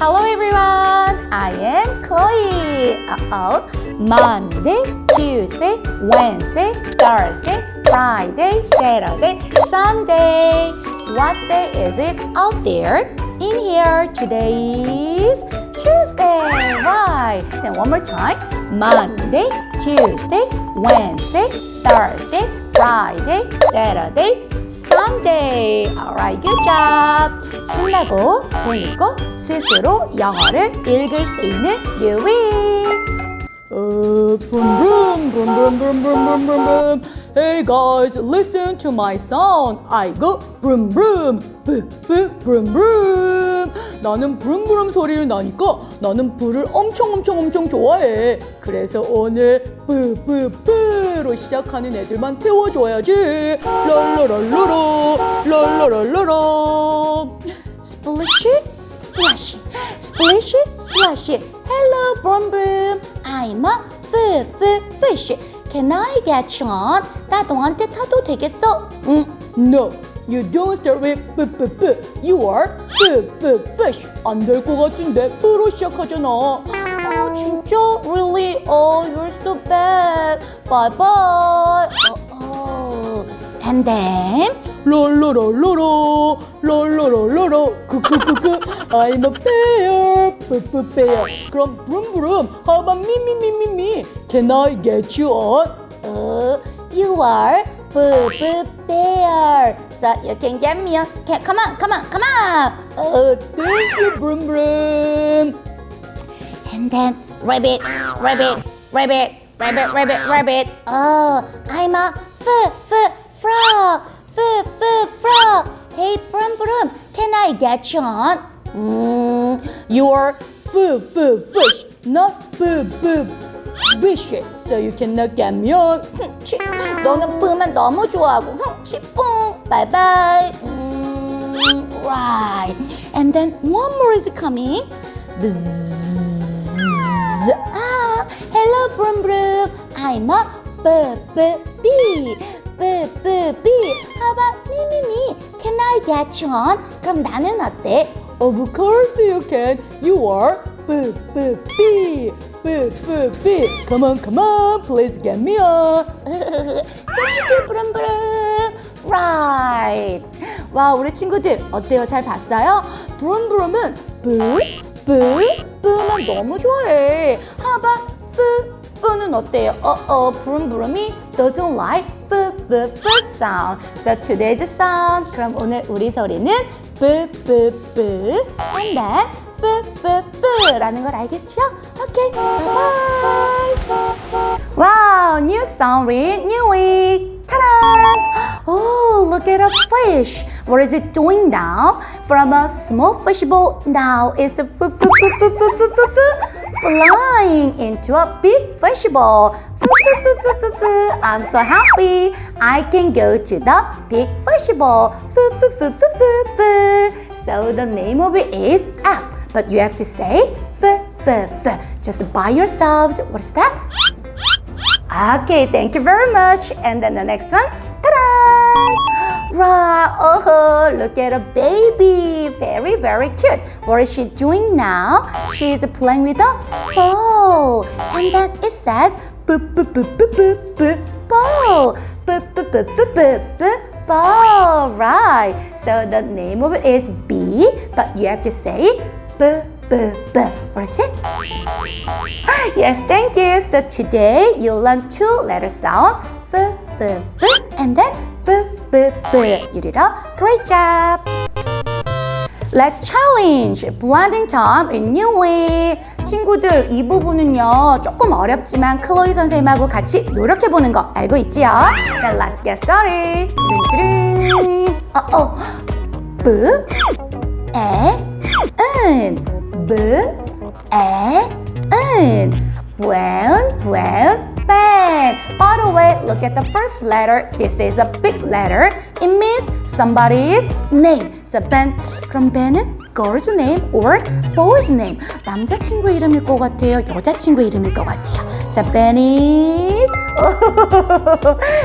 Hello everyone. I am Chloe. Uh-oh. Monday, Tuesday, Wednesday, Thursday, Friday, Saturday, Sunday. What day is it out there? In here, today is Tuesday. Right. Then one more time. Monday, Tuesday, Wednesday, Thursday, Friday, Saturday, Sunday. Alright, good job. 신나고 재밌고 스스로 영어를 읽을 수 있는 유익. Uh, boom, boom, boom, boom, boom, boom, boom, boom, boom. Hey guys, listen to my sound. I go boom, boom, boom, boom, boom, boom. 나는 부름부름 소리를 나니까 나는 불을 엄청 엄청 엄청 좋아해. 그래서 오늘 뿌뿌뿌로 시작하는 애들만 태워줘야지. 랄라랄라라, 랄라랄라라. Splish it, splash it. Hello, Brum. I'm a f f fish. Can I get you on? 나 너한테 타도 되겠어? 응. No, you don't start with b b b. You are b b fish. 안 될 것 같은데 뿌로 시작하잖아. 어, 진짜? Really? Oh, you're so bad. Bye bye. 어, 어. And then 랄라랄라라, 랄라랄라라, 크크크크. I'm a bear, 뿌뿌 bear. 그럼 부름부름. How about me, me, me, me, me? Can I get you on? uh, you are Boo Bear. So you can get me a cat. Come on, come on, come on. Oh, thank you, Broom Broom. And then rabbit, rabbit, rabbit, rabbit, rabbit, rabbit. Oh, I'm a foo foo frog. foo foo frog. Hey, Broom Broom, can I get you on? Mm, you're foo foo fish, not f f fish. So you cannot get me on. 치, 너는 뿜만 너무 좋아하고, 흥, 치뿡, 바이바이. 음, right. And then one more is coming. Bzzz. Ah, hello, Brum Brum. I'm a bee. b b bee. How about me, me, me? Can I get you on? 그럼 나는 어때? Of course you can. You are b b. Come on, come on, please get me on. Thank you, 브rum브rum. Right. 와, 우리 친구들 어때요? 잘 봤어요? 브rum브rum은 뿌, 뿌, 뿌만 너무 좋아해. 하바, 뿌, 뿌는 어때요? 어, 어, 브rum브rum이 doesn't like 뿌, 뿌, 뿌 sound. So today's sound. 그럼 오늘 우리 소리는 뿌, 뿌, 뿌. And then 뿌, 뿌, 뿌라는 걸 알겠죠? 오케이, 바이바이. Wow, new song with new week. Ta-da! Oh, look at a fish. What is it doing now? From a small fish bowl, now it's a f- f- f- f- f- f- f- flying into a big fish bowl. F- f- f- f- f- f- I'm so happy. I can go to the big fish bowl. F- f- f- f- f- f- So the name of it is app, but you have to say f- f- f- just by yourselves. What is that? Okay, thank you very much. And then the next one, ta-da! Right, oh, look at a baby. Very, very cute. What is she doing now? She's playing with a ball. And then it says, boop, boop, boop, boop, boop, ball. Boop, boop, boop, boop, boop, ball. Right. So the name of it is B, but you have to say b, b, b. It? Yes, thank you. So today you'll learn two letter sound, f, f, f, and then b, b, b. A great job. Let's challenge blending time in new way. 친구들 이 부분은요 조금 어렵지만 클로이 선생님하고 같이 노력해 보는 거 알고 있지요? Then let's get started. 뚜루뚜루. 어, 어. b, 에, 은, b, 에, 은. Brown, brown, pen. By the way, look at the first letter. This is a big letter. It means somebody's name. So Ben, 그럼 Ben은 girl's name or boy's name? 남자친구 이름일 것 같아요? 여자친구 이름일 것 같아요? 자, Ben is...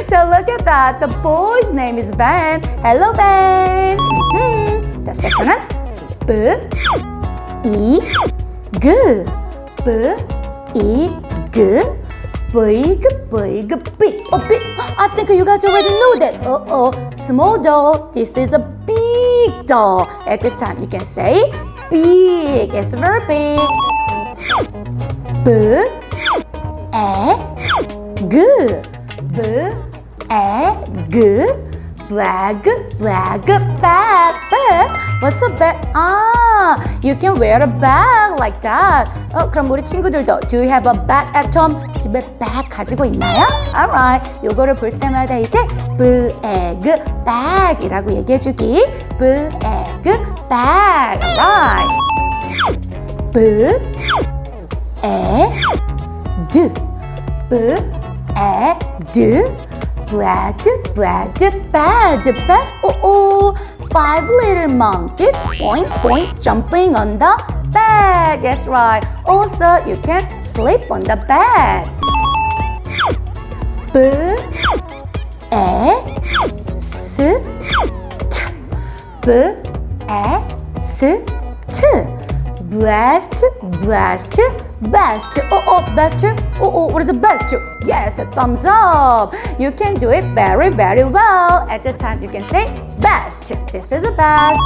so look at that. The boy's name is Ben. Hello, Ben. Mhm. The second one, B, E G B E G Big big big oh, big I think you guys already know that. Uh oh small doll this is a big doll. At the time you can say big. It's very big. B E G. B E G. Bag bag bag bag What's a bag? Ah, you can wear a bag like that. 어, 그럼 우리 친구들도 Do you have a bag at home? 집에 bag 가지고 있나요? Alright, 요거를 볼 때마다 이제 bag bag이라고 얘기해주기. bag bag. Alright. B E D B E D bread bread bed oh oh five little monkeys point point jumping on the bed that's right. Also you can sleep on the bed B E S T. B E S T breast best, best. Oh oh best. Oh oh what is the best? Yes a thumbs up. You can do it very very well. At the time you can say best. This is the best.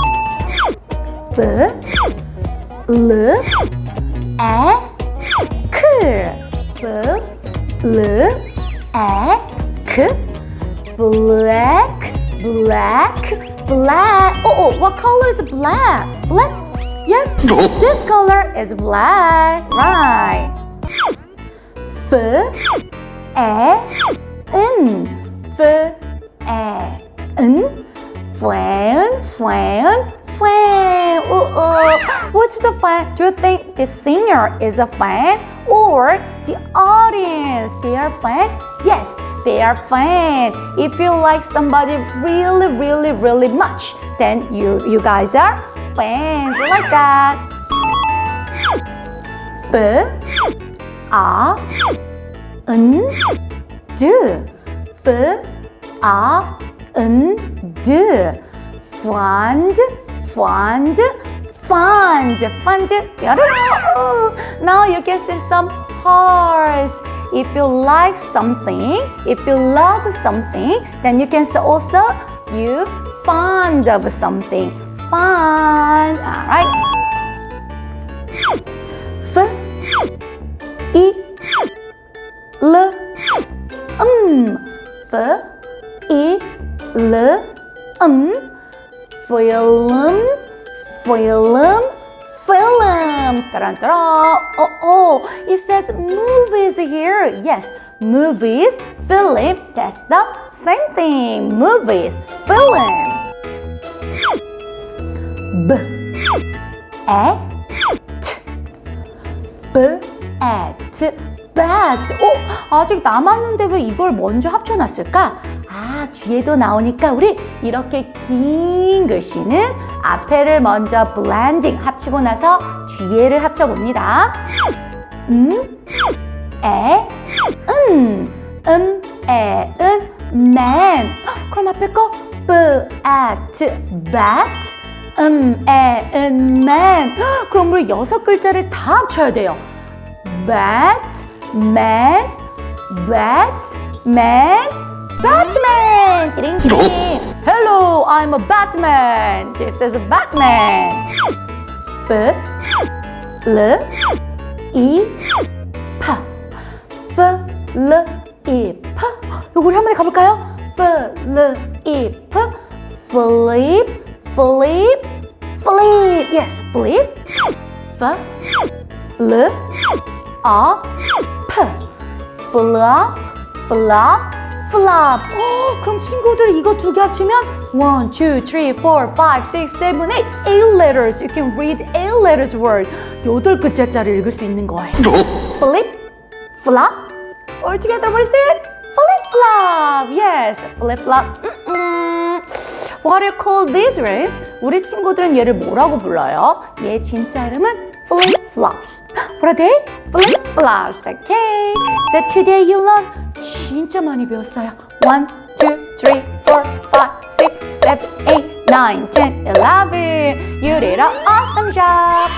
B l e k. B l e k. Black black black. Oh oh what color is black? Black yes this color is black. Right. F e n. F e n. Fan fan fan oh oh. What's the fan do you think the singer is a fan or the audience? They are fan? Yes they are fan. If you like somebody really really really much then you you guys are fans. Like that. B a n d. B a n d. Fund fund fund. Fund. Now you can see some hearts if you like something if you love something then you can say also you fond of something fond all right f i l um f i l um film film film Ta-da-da-da. oh oh. It says movies here. Yes. Movies film. That's the same thing. Movies film b e t b e t bat 어 아직 남았는데 왜 이걸 먼저 합쳐놨을까? 아 뒤에도 나오니까 우리 이렇게 긴 글씨는 앞에를 먼저 blending 합치고 나서 뒤에를 합쳐봅니다. 음, 에, 은, 음, 에, 은. 헉, 그럼 앞에 거 b, at, bat, 음, 에, 은, man. 헉, 그럼 우리 여섯 글자를 다 합쳐야 돼요. bat, man, bat, man, Batman! 띠링띠링. Hello, I'm a Batman. This is a Batman. B, L, E, P. F, L, E, P. 우리 한 번에 가볼까요? F, L, E, P. Flip, flip, flip. Yes, flip. F, L, A, P. Flop, flop, flop. 어, 그럼 친구들 이거 두 개 합치면 1, 2, 3, 4, 5, 6, 7, 8, 8 letters. You can read 8 letters word. 여덟 글자짜리 읽을 수 있는 거예요. Flip, flop. All together, what is it? Flip flop. Yes, flip flop. 음, What do you call these rings? 우리 친구들은 얘를 뭐라고 불러요? 얘 진짜 이름은 flip flops. What are they? Flip flops. Okay. So today you learn 진짜 많이 배웠어요. 1, 2, 3, 4, 5, 6, 7, 8, 9, 10, 11. You did an awesome job.